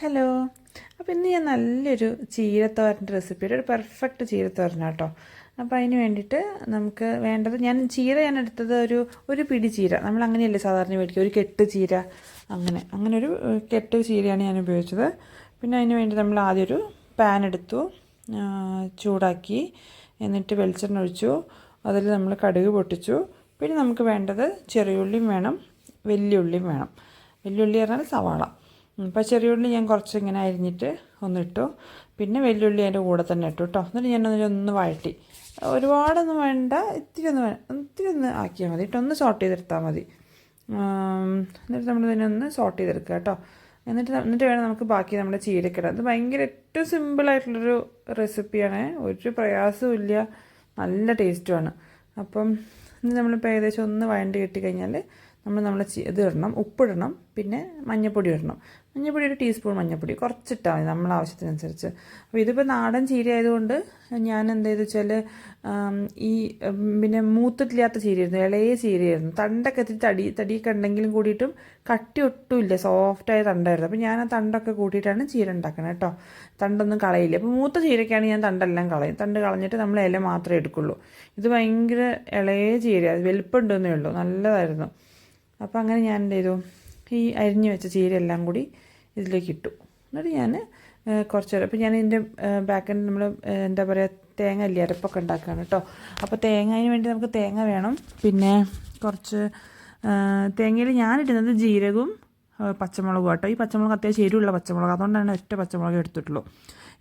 Hello അപ്പോൾ ഇന്ന് ഞാൻ നല്ലൊരു ചീരത്തോരന്റെ റെസിപ്പിയുടെ ഒരു പെർഫെക്റ്റ് ചീരത്തോരനാണ് കേട്ടോ അപ്പോൾ അതിന് വേണ്ടിയിട്ട് നമുക്ക് വേണ്ടത് ഞാൻ ചീര ഞാൻ എടുത്തത് ഒരു ഒരു പിടി ചീര. നമ്മൾ അങ്ങനെയല്ലേ സാധാരണ മേടിക്കുക? ഒരു കെട്ട് ചീര. അങ്ങനെ അങ്ങനെ ഒരു കെട്ട് ചീരയാണ് ഞാൻ ഉപയോഗിച്ചത്. പിന്നെ അതിന് വേണ്ടി നമ്മൾ ആദ്യം ഒരു പാൻ എടുത്തു. ചൂടാക്കി. എന്നിട്ട് വെളിച്ചെണ്ണ ഒഴിച്ചു. അതിൽ നമ്മൾ കടുക് പൊട്ടിച്ചു. പിന്നെ നമുക്ക് വേണ്ടത് ചെറിയുള്ളിയും വേണം വലിയ ഉള്ളിയും വേണം. വലിയ ഉള്ളി പറഞ്ഞാൽ സവാള. അപ്പോൾ ചെറിയുള്ളി ഞാൻ കുറച്ച് ഇങ്ങനെ അരിഞ്ഞിട്ട് ഒന്നിട്ടു. പിന്നെ വെല്ലുള്ളി അതിന്റെ കൂടെ തന്നെ ഇട്ടു കേട്ടോ എന്നിട്ട് ഞാൻ ഒന്ന് വഴട്ടി ഒരുപാടൊന്നും വേണ്ട. ഇത്തിരി ഒന്ന് ഇത്തിരി ഒന്ന് ആക്കിയാൽ മതി കേട്ടോ ഒന്ന് സോട്ട് ചെയ്തെടുത്താൽ മതി. എന്നിട്ട് നമ്മൾ ഇതിനെ ഒന്ന് സോട്ട് ചെയ്തെടുക്കുക കേട്ടോ എന്നിട്ട് എന്നിട്ട് വേണം നമുക്ക് ബാക്കി നമ്മുടെ ചീരക്കിടാം ഇത് ഭയങ്കര ഏറ്റവും സിമ്പിളായിട്ടുള്ളൊരു റെസിപ്പിയാണ് ഒരു പ്രയാസവും ഇല്ല. നല്ല ടേസ്റ്റുമാണ് അപ്പം ഇന്ന് നമ്മളിപ്പോൾ ഏകദേശം ഒന്ന് വഴണ്ടി കിട്ടിക്കഴിഞ്ഞാൽ നമ്മൾ നമ്മൾ ഇത് ഇടണം ഉപ്പിടണം പിന്നെ മഞ്ഞൾപ്പൊടി ഇടണം. മഞ്ഞൾപ്പൊടി ഒരു ടീസ്പൂൺ മഞ്ഞൾപ്പൊടി കുറച്ചിട്ടാൽ മതി നമ്മളെ ആവശ്യത്തിനനുസരിച്ച്. അപ്പോൾ ഇതിപ്പോൾ നാടൻ ചീര ആയതുകൊണ്ട് ഞാൻ എന്ത് ചെയ്തു വെച്ചാൽ ഈ പിന്നെ മൂത്തിട്ടില്ലാത്ത ചീരയായിരുന്നു ഇളയ ചീരയായിരുന്നു. തണ്ടൊക്കെ എത്തി തടി തടിയൊക്കെ ഉണ്ടെങ്കിലും കൂടിയിട്ടും കട്ടി ഒട്ടുമില്ല സോഫ്റ്റായ തണ്ടായിരുന്നു. അപ്പോൾ ഞാൻ ആ തണ്ടൊക്കെ കൂട്ടിയിട്ടാണ് ചീര ഉണ്ടാക്കണത് കേട്ടോ തണ്ടൊന്നും കളയില്ല. അപ്പോൾ മൂത്ത ചീരയ്ക്കാണ് ഞാൻ തണ്ടെല്ലാം കളയും. തണ്ട് കളഞ്ഞിട്ട് നമ്മൾ ഇല മാത്രമേ എടുക്കുള്ളൂ. ഇത് ഭയങ്കര ഇളയ ചീര വലിപ്പമുണ്ടെന്നേ ഉള്ളൂ. നല്ലതായിരുന്നു. അപ്പോൾ അങ്ങനെ ഞാൻ എന്ത് ചെയ്തു? ഈ അരിഞ്ഞു വെച്ച ചീര എല്ലാം കൂടി ഇതിലേക്ക് ഇട്ടു. എന്നിട്ട് ഞാൻ കുറച്ച് നേരം അപ്പോൾ ഞാൻ ഇതിന്റെ ബാക്കിൽ നമ്മൾ എന്താ പറയുക തേങ്ങ അല്ലേ അരപ്പൊക്കെ ഉണ്ടാക്കുകയാണ് കേട്ടോ അപ്പോൾ തേങ്ങയിന് വേണ്ടി നമുക്ക് തേങ്ങ വേണം. പിന്നെ കുറച്ച് തേങ്ങയിൽ ഞാനിടുന്നത് ജീരകവും പച്ചമുളകും കേട്ടോ ഈ പച്ചമുളക് അത്യാവശ്യം എരിവുള്ള പച്ചമുളക്. അതുകൊണ്ടാണ് ഒറ്റ പച്ചമുളക് എടുത്തിട്ടുള്ളൂ.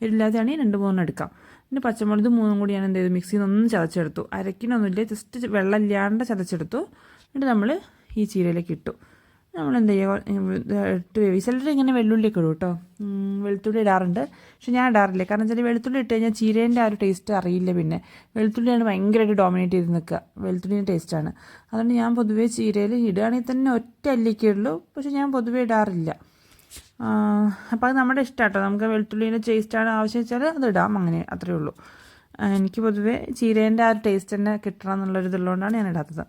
എരില്ലാതെയാണെങ്കിൽ രണ്ട് മൂന്നെണ്ണം എടുക്കാം. പിന്നെ പച്ചമുളക് ഇത് മൂന്നും കൂടി ഞാൻ എന്ത് ചെയ്തു? മിക്സിയിൽ നിന്ന് ചതച്ചെടുത്തു. അരക്കിനൊന്നുമില്ല ജസ്റ്റ് വെള്ളം ഇല്ലാണ്ട് ചതച്ചെടുത്തു. എന്നിട്ട് നമ്മൾ ഈ ചീരയിലേക്ക് ഇട്ടു. നമ്മൾ എന്ത് ചെയ്യുക ഇട്ട് വേവി ചിലർ ഇങ്ങനെ വെള്ളുള്ളിയൊക്കെ ഇടും കേട്ടോ വെളുത്തുള്ളി ഇടാറുണ്ട്. പക്ഷെ ഞാൻ ഇടാറില്ല. കാരണം വെച്ചാൽ വെളുത്തുള്ളി ഇട്ട് കഴിഞ്ഞാൽ ചീരേന്റെ ആ ഒരു ടേസ്റ്റ് അറിയില്ല പിന്നെ. വെളുത്തുള്ളിയാണ് ഭയങ്കരമായിട്ട് ഡോമിനേറ്റ് ചെയ്ത് നിൽക്കുക വെളുത്തുള്ളിന്റെ ടേസ്റ്റാണ് അതുകൊണ്ട് ഞാൻ പൊതുവേ ചീരയിൽ ഇടുകയാണെങ്കിൽ തന്നെ ഒറ്റ അല്ലിക്കേ ഉള്ളൂ. പക്ഷെ ഞാൻ പൊതുവേ ഇടാറില്ല. അപ്പോൾ അത് നമ്മുടെ ഇഷ്ടമാട്ടോ നമുക്ക് വെളുത്തുള്ളീന്റെ ടേസ്റ്റാണ് ആവശ്യം വെച്ചാൽ അത് ഇടാം. അങ്ങനെ അത്രയേ ഉള്ളൂ. എനിക്ക് പൊതുവേ ചീരേന്റെ ആ ഒരു ടേസ്റ്റ് തന്നെ കിട്ടണം എന്നുള്ളൊരു ഇതുള്ളതുകൊണ്ടാണ് ഞാൻ ഇടാത്തത്.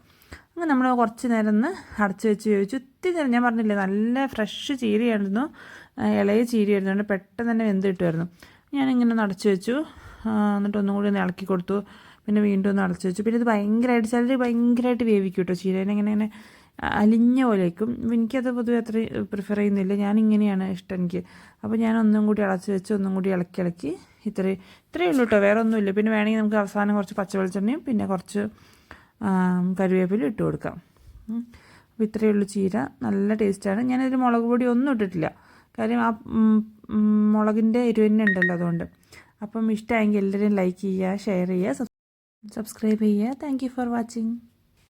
അങ്ങനെ നമ്മൾ കുറച്ച് നേരം ഒന്ന് അടച്ച് വെച്ച് ചോദിച്ചു. ഒത്തിരി നേരം ഞാൻ പറഞ്ഞില്ലേ നല്ല ഫ്രഷ് ചീരയായിരുന്നു ഇളയ ചീരയായിരുന്നു അതുകൊണ്ട് പെട്ടെന്ന് തന്നെ വെന്ത് കിട്ടുമായിരുന്നു. ഞാനിങ്ങനെ ഒന്ന് അടച്ച് വെച്ചു. എന്നിട്ട് ഒന്നും കൂടി ഒന്ന് ഇളക്കി കൊടുത്തു. പിന്നെ വീണ്ടും ഒന്ന് അടച്ച് വെച്ചു. പിന്നെ ഇത് ഭയങ്കരമായിട്ട് ചിലർ ഭയങ്കരമായിട്ട് വേവിക്കും കേട്ടോ ചീരേനെ ഇങ്ങനെ ഇങ്ങനെ അലിഞ്ഞ പോലെ വയ്ക്കും എനിക്കത് പൊതുവെ അത്ര പ്രിഫർ ചെയ്യുന്നില്ല. ഞാനിങ്ങനെയാണ് ഇഷ്ടം എനിക്ക്. അപ്പോൾ ഞാൻ ഒന്നും കൂടി അടച്ച് വെച്ച് ഒന്നും കൂടി ഇളക്കി ഇളക്കി ഇത്രയും ഇത്രയേ ഉള്ളൂ കേട്ടോ. വേറെ ഒന്നുമില്ല പിന്നെ വേണമെങ്കിൽ നമുക്ക് അവസാനം കുറച്ച് പച്ച വെളിച്ചെണ്ണയും പിന്നെ കുറച്ച് കറിവേപ്പില ഇട്ട് കൊടുക്കാം. അപ്പോൾ ഇത്രയേ ഉള്ളൂ ചീര. നല്ല ടേസ്റ്റാണ്. ഞാനതിൽ മുളക് പൊടി ഒന്നും ഇട്ടിട്ടില്ല. കാര്യം ആ മുളകിന്റെ എരിവ് മുളകിന്റെ എരിവന്നെ ഉണ്ടല്ലോ അതുകൊണ്ട്. അപ്പം ഇഷ്ടമായെങ്കിൽ എല്ലാവരും ലൈക്ക് ചെയ്യുക ഷെയർ ചെയ്യുക സബ്സ്ക്രൈബ് ചെയ്യുക. Thank for watching